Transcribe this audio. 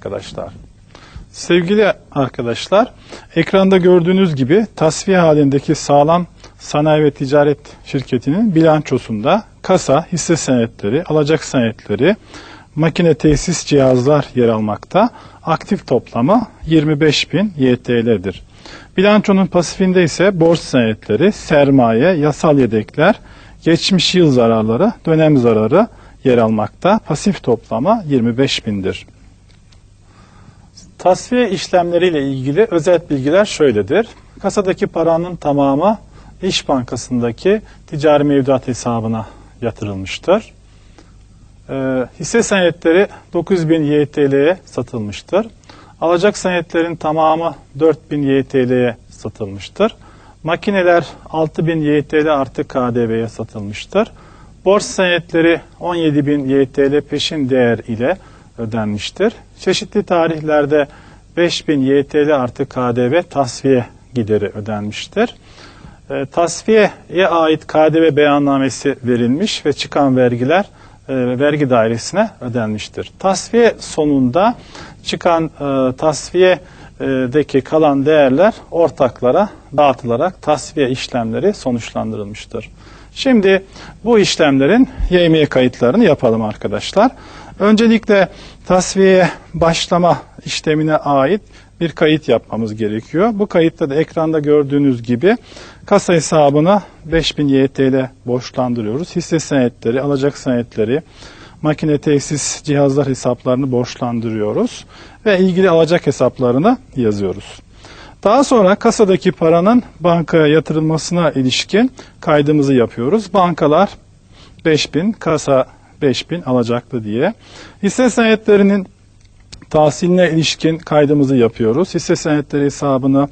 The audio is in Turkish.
arkadaşlar. Sevgili arkadaşlar, ekranda gördüğünüz gibi tasfiye halindeki sağlam sanayi ve ticaret şirketinin bilançosunda kasa, hisse senetleri, alacak senetleri, makine tesis cihazlar yer almakta. Aktif toplamı 25.000 YTL'dir. Bilançonun pasifinde ise borç senetleri, sermaye, yasal yedekler, geçmiş yıl zararları, dönem zararı yer almakta. Pasif toplama 25.000'dir. Tasfiye işlemleriyle ilgili özet bilgiler şöyledir. Kasadaki paranın tamamı İş Bankası'ndaki ticari mevduat hesabına yatırılmıştır. Ee, hisse senetleri 9000 YTL'ye satılmıştır. Alacak senetlerin tamamı 4000 YTL'ye satılmıştır. Makineler 6000 YTL artı KDV'ye satılmıştır. Borç senetleri 17.000 YTL peşin değer ile ödenmiştir. Çeşitli tarihlerde 5000 YTL artı KDV tasfiye gideri ödenmiştir. E, tasfiyeye ait KDV beyannamesi verilmiş ve çıkan vergiler e, vergi dairesine ödenmiştir. Tasfiye sonunda çıkan e, tasfiyedeki kalan değerler ortaklara dağıtılarak tasfiye işlemleri sonuçlandırılmıştır. Şimdi bu işlemlerin YMİ kayıtlarını yapalım arkadaşlar. Öncelikle tasfiyeye başlama işlemine ait bir kayıt yapmamız gerekiyor. Bu kayıtta da ekranda gördüğünüz gibi kasa hesabına 5000 YTL borçlandırıyoruz. Hisse senetleri, alacak senetleri, makine tesis cihazlar hesaplarını borçlandırıyoruz ve ilgili alacak hesaplarını yazıyoruz. Daha sonra kasadaki paranın bankaya yatırılmasına ilişkin kaydımızı yapıyoruz. Bankalar 5000, kasa 5000 alacaklı diye. Hisse senetlerinin tahsiline ilişkin kaydımızı yapıyoruz. Hisse senetleri hesabını